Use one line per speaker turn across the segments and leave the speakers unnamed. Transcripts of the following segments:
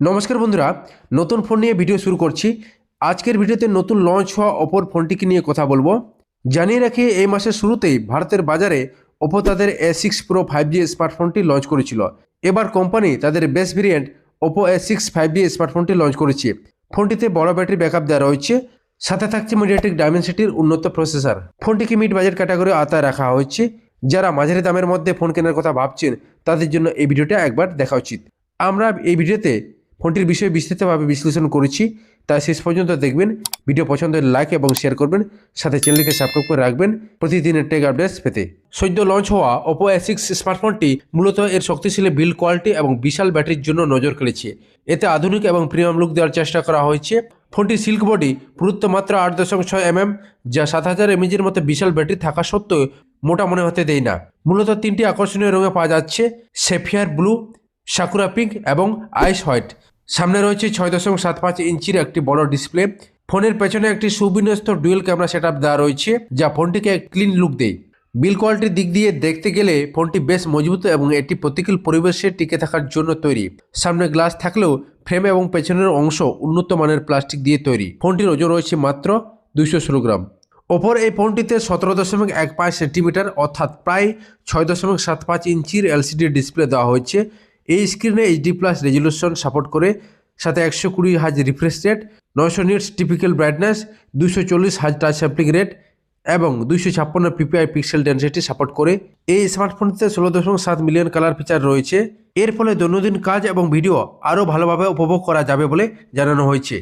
নমস্কার বন্ধুরা, নতুন ফোন নিয়ে ভিডিও শুরু করছি। আজকের ভিডিওতে নতুন লঞ্চ হওয়া ওপোর ফোনটিকে নিয়ে কথা বলব। জানিয়ে রাখি, এই মাসের শুরুতেই ভারতের বাজারে ওপো তাদের A six pro five G স্মার্টফোনটি launch করেছিল। এবার কোম্পানি তাদের best variant Oppo A six five G স্মার্টফোনটি launch করেছে। ফোনটিতে বড় ব্যাটারি ব্যাকআপ দেওয়া রয়েছে। সাথে থাকছে মিডিয়াটেক ডায়মেনসিটির উন্নত প্রসেসর ফোনটিকে মিড বাজেট ক্যাটাগরি আওতায় রাখা হয়েছে। যারা মাঝারি দামের মধ্যে ফোন কেনার কথা ভাবছেন, তাদের জন্য এই ভিডিওটা একবার দেখা উচিত। আমরা এই ভিডিওতে ফোনটির বিষয়ে বিস্তারিতভাবে বিশ্লেষণ করেছি। তাই শেষ পর্যন্ত দেখবেন, ভিডিও পছন্দ হলে লাইক এবং শেয়ার করবেন, সাথে চ্যানেলকে সাবস্ক্রাইব করে রাখবেন প্রতিদিনের টেক আপডেটস পেতে। সদ্য লঞ্চ হওয়া ওপো এ সিক্স স্মার্টফোনটি মূলত এর শক্তিশালী বিল কোয়ালিটি এবং বিশাল ব্যাটারির জন্য নজর কেড়েছে। এতে আধুনিক এবং প্রিমিয়াম লুক দেওয়ার চেষ্টা করা হয়েছে। ফোনটির সিল্ক বডি পুরুত্ব মাত্র আট দশমিক ছয় এমএম যা সাত হাজার এমএজের মতো বিশাল ব্যাটারি থাকা সত্ত্বেও মোটা মনে হতে দেয় না। মূলত তিনটি আকর্ষণীয় রঙে পাওয়া যাচ্ছে সেফিয়ার ব্লু সাকুরা পিঙ্ক এবং আইস হোয়াইট। সামনে রয়েছে ছয় দশমিক সাত পাঁচ ইঞ্চির একটি বড় ডিসপ্লে। ফোনের পেছনে একটি সুবিন্যস্ত ডুয়েল ক্যামেরা সেট আপ দেওয়া রয়েছে, যা ফোনটিকে ক্লিন লুক দেয়। বিল কোয়ালিটির দিক দিয়ে দেখতে গেলে ফোনটি বেশ মজবুত এবং এটি প্রতিকূল পরিবেশে টিকে থাকার জন্য তৈরি। সামনে গ্লাস থাকলেও ফ্রেম এবং পেছনের অংশ উন্নত মানের প্লাস্টিক দিয়ে তৈরি। ফোনটির ওজন রয়েছে মাত্র দুইশো ষোলো গ্রাম। ওপর এই ফোনটিতে সতেরো দশমিক এক পাঁচ সেন্টিমিটার অর্থাৎ প্রায় ছয় দশমিক সাত পাঁচ ইঞ্চির এলসিডি ডিসপ্লে দেওয়া হয়েছে এই স্ক্রিনে এইচডি প্লাস রেজলিউশন সাপোর্ট করে, সাথে একশো কুড়ি হাজ রিফ্রেশ রেট নয়শো নিটস টিপিক্যাল ব্রাইটনেস দুশো চল্লিশ হাজ টাচ স্যাম্পলিং রেট এবং দুইশো ছাপ্পান্ন পিপিআই পিক্সেল ডেন্সিটি সাপোর্ট করে। এই স্মার্টফোনটিতে ষোলো দশমিক সাত মিলিয়ন কালার ফিচার রয়েছে। এর ফলে দৈনন্দিন কাজ এবং ভিডিও আরও ভালোভাবে উপভোগ করা যাবে বলে জানানো হয়েছে।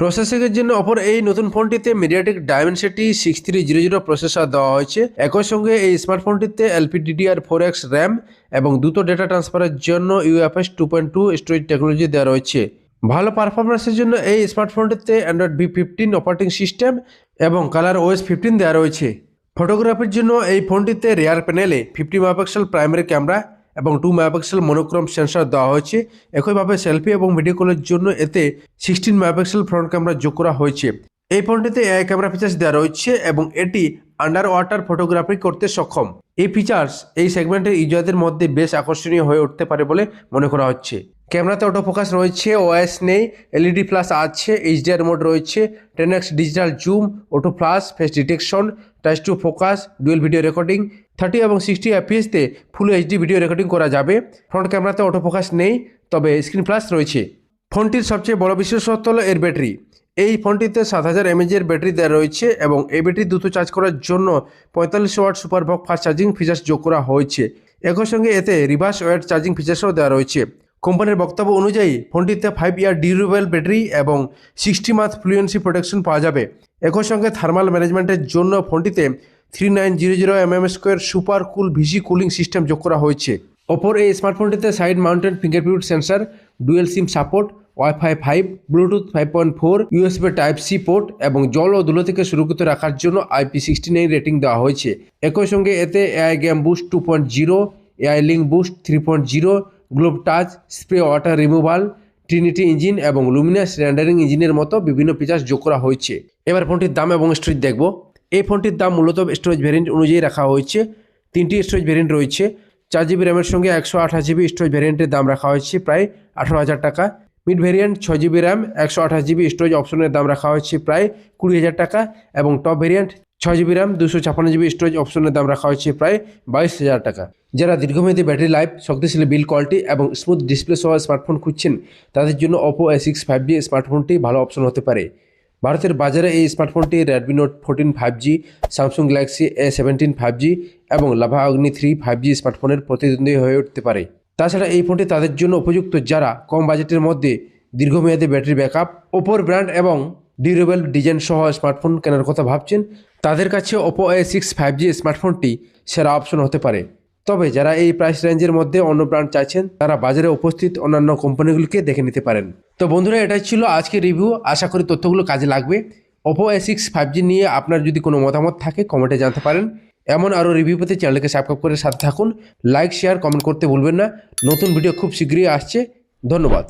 প্রসেসিংয়ের জন্য অপর এই নতুন ফোনটিতে MediaTek Dimensity six three zero zero processor দেওয়া হয়েছে। একই সঙ্গে এই স্মার্টফোনটিতে এলপিডিডিআর ফোর এক্স র্যাম এবং দ্রুত ডেটা ট্রান্সফারের জন্য UFS two point two storage technology দেওয়া রয়েছে। ভালো পারফরমেন্সের জন্য এই স্মার্টফোনটিতে Android B fifteen operating system এবং কালার ওএস ফিফটিন দেওয়া রয়েছে। ফটোগ্রাফির জন্য এই ফোনটিতে রেয়ার প্যানেলে ফিফটি মেগাপিক্সেল প্রাইমারি ক্যামেরা এবং টু মেগাপিক্সেল মনোক্রম সেন্সর দেওয়া হয়েছে। একইভাবে সেলফি এবং ভিডিও কলের জন্য এতে সিক্সটিন মেগাপিক্সেল ফ্রন্ট ক্যামেরা যোগ করা হয়েছে। এই ফোনটিতে এআই ক্যামেরা ফিচার্স দেওয়া রয়েছে এবং এটি আন্ডার ওয়াটার ফটোগ্রাফি করতে সক্ষম। এই ফিচার্স এই সেগমেন্টের ইউজারদের মধ্যে বেশ আকর্ষণীয় হয়ে উঠতে পারে বলে মনে করা হচ্ছে। ক্যামেরাতে অটো ফোকাস রয়েছে ওএস নেই এলইডি প্লাস আছে এইচডিআর মোড রয়েছে ten X digital zoom auto flash face detection touch to focus dual video recording thirty এবং সিক্সটি এফপিএসতে ফুল এইচডি ভিডিও রেকর্ডিং করা যাবে। ফ্রন্ট ক্যামেরাতে অটো ফোকাস নেই, তবে স্ক্রিন প্লাস রয়েছে। ফোনটির সবচেয়ে বড় বিশেষত্ব হলো এর ব্যাটারি। এই ফোনটিতে সাত হাজার এমএজের ব্যাটারি দেওয়া রয়েছে এবং এই ব্যাটারি দ্রুত চার্জ করার জন্য পঁয়তাল্লিশ ওয়াট সুপার বক ফাস্ট চার্জিং ফিচার্স যোগ করা হয়েছে। একই সঙ্গে এতে রিভার্স ওয়েট চার্জিং ফিচার্সও দেওয়া রয়েছে। কোম্পানির বক্তব্য অনুযায়ী, ফোনটিতে ফাইভ ইয়ার ডিউরেবল ব্যাটারি এবং সিক্সটি মান্থ ফ্লুয়েন্সি প্রোটেকশন পাওয়া যাবে। একই সঙ্গে থার্মাল ম্যানেজমেন্টের জন্য ফোনটিতে three nine zero zero M M square super cool VG cooling system যোগ করা হয়েছে। ওপর এই স্মার্টফোনটিতে side mounted fingerprint sensor dual SIM support wifi five Bluetooth five point four USB type C port এবং জল ও ধুলো থেকে সুরক্ষিত রাখার জন্য আইপি সিক্সটি নাইন রেটিং দেওয়া হয়েছে। একই সঙ্গে এতে AI game boost two point zero AI link boost three point zero glove touch, spray water removal, trinity engine এবং লুমিনাস র্যান্ডারিং ইঞ্জিনের মতো বিভিন্ন ফিচার্স যোগ করা হয়েছে। এবার ফোনটির দাম এবং স্টোরেজ দেখব। এই ফোনটির দাম মূলত স্টোরেজ ভ্যারিয়েন্ট অনুযায়ী রাখা হয়েছে। তিনটি স্টোরেজ ভ্যারিয়েন্ট রয়েছে। চার জিবি র্যামের সঙ্গে একশো আঠাশ জিবি স্টোরেজ ভ্যারিয়েন্টের দাম রাখা হয়েছে প্রায় আঠারো হাজার টাকা। মিড ভ্যারিয়েন্ট ছয় জিবি র্যাম একশো আঠাশ জিবি স্টোরেজ অপশনের দাম রাখা হয়েছে প্রায় কুড়ি হাজার টাকা এবং টপ ভ্যারিয়েন্ট ছয় জিবি র্যাম দুশো ছাপান্ন জিবি স্টোরেজ অপশনের দাম রাখা হয়েছে প্রায় বাইশ হাজার টাকা। যারা দীর্ঘমেয়াদী ব্যাটারি লাইফ, শক্তিশালী বিল কোয়ালিটি এবং স্মুথ ডিসপ্লে সহ স্মার্টফোন খুঁজছেন, তাদের জন্য Oppo A six five G স্মার্টফোনটি ভালো অপশন হতে পারে। ভারতের বাজারে এই স্মার্টফোনটি Redmi Note fourteen five G Samsung Galaxy A seventeen five G এবং লাভা অগ্নি থ্রি ফাইভ জি স্মার্টফোনের প্রতিদ্বন্দ্বী হয়ে উঠতে পারে। তাছাড়া এই ফোনটি তাদের জন্য উপযুক্ত যারা কম বাজেটের মধ্যে দীর্ঘমেয়াদী ব্যাটারি ব্যাকআপ ওপোর ব্র্যান্ড এবং ডিউরেবল ডিজাইন সহ স্মার্টফোন কেনার কথা ভাবছেন তাদের কাছে Oppo A six five G স্মার্টফোনটি সেরা অপশন হতে পারে। তবে যারা এই প্রাইস রেঞ্জের মধ্যে অন্য ব্র্যান্ড চাইছেন, তারা বাজারে উপস্থিত অন্যান্য কোম্পানিগুলিকে দেখে নিতে পারেন। তো বন্ধুরা, এটাই ছিল আজকের রিভিউ আশা করি তথ্যগুলো কাজে লাগবে। Oppo A six five G নিয়ে আপনার যদি কোনো মতামত থাকে কমেন্টে জানতে পারেন। এমন আরও রিভিউ পেতে চ্যানেলকে সাবস্ক্রাইব করে সাথে থাকুন। লাইক শেয়ার কমেন্ট করতে ভুলবেন না। নতুন ভিডিও খুব শীঘ্রই আসছে। ধন্যবাদ।